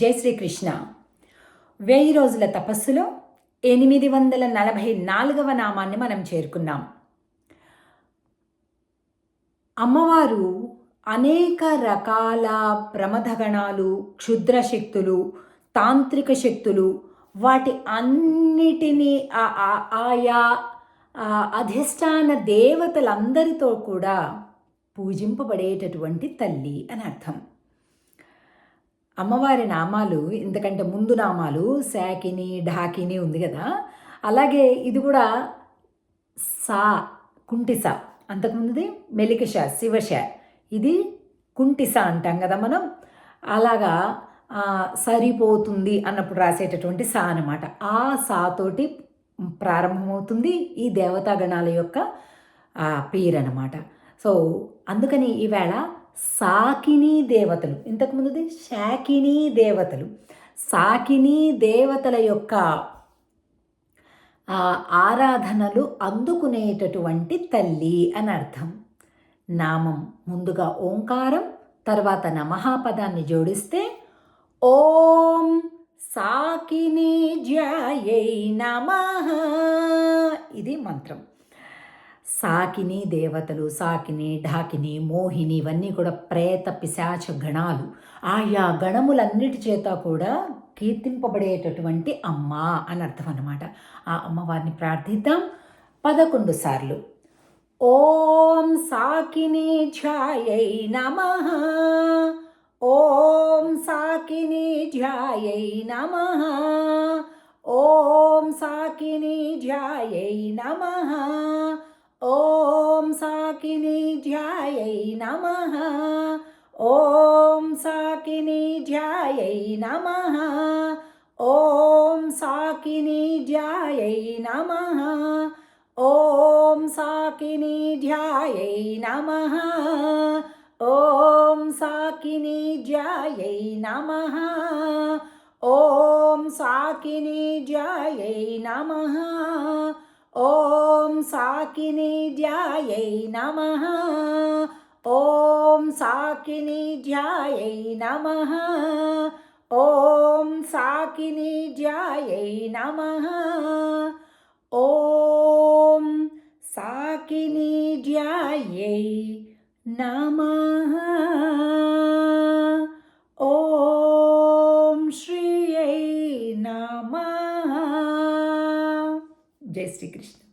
జై శ్రీకృష్ణ. వెయ్యి రోజుల తపస్సులో ఎనిమిది వందల నలభై నాలుగవ నామాన్ని మనం చేరుకున్నాం. అమ్మవారు అనేక రకాల ప్రమథగణాలు క్షుద్ర శక్తులు తాంత్రిక శక్తులు వాటి అన్నిటినీ ఆయా అధిష్టాన దేవతలందరితో కూడా పూజింపబడేటటువంటి తల్లి అని అర్థం. అమ్మవారి నామాలు ఇంతకంటే ముందు నామాలు శాకిని ఢాకిని ఉంది కదా. అలాగే ఇది కూడా సా కుంటిస. అంతకుముందుది మెలికష శివశ. ఇది కుంటిస అంటాం కదా మనం. అలాగా సరిపోతుంది అన్నప్పుడు రాసేటటువంటి సా అనమాట ఆ సాతోటి ప్రారంభమవుతుంది ఈ దేవతాగణాల యొక్క పేరు అనమాట సో అందుకని ఈవేళ సాకిని దేవతలు. ఇంతకుముందుది శాకిని దేవతలు. సాకిని దేవతల యొక్క ఆరాధనలు అందుకునేటటువంటి తల్లి అని అర్థం. నామం ముందుగా ఓంకారం తర్వాత నమహాపదాన్ని జోడిస్తే ఓం సాకిని జ్యాయై నమ. ఇది మంత్రం. సాకిని దేవతలు సాకిని ఢాకిని మోహిని ఇవన్నీ కూడా ప్రేత పిశాచ గణాలు. ఆయా గణములన్నిటి చేత కూడా కీర్తింపబడేటటువంటి అమ్మ అని అర్థం అన్నమాట. ఆ అమ్మవారిని ప్రార్థిద్దాం. పదకొండు సార్లు. ఓం సాకిని ఛాయై నమ. ఓం సాకిని ధ్యాయై నమ. ఓం సాకిని ధ్యాయై నమ. साकिनी ध्यायै नमः। ॐ साकिनी ध्यायै नमः। ॐ साकिनी ध्यायै नमः। ॐ साकिनी ध्यायै नमः। ॐ साकिनी ध्यायै नमः। ॐ साकिनी ध्यायै नमः। ॐ साकिनीध्यायै नमः। ॐ साकिनीध्यायै नमः। ॐ साकिनीध्यायै नमः। ॐ साकिनीध्यायै नमः। జై శ్రీకృష్ణ.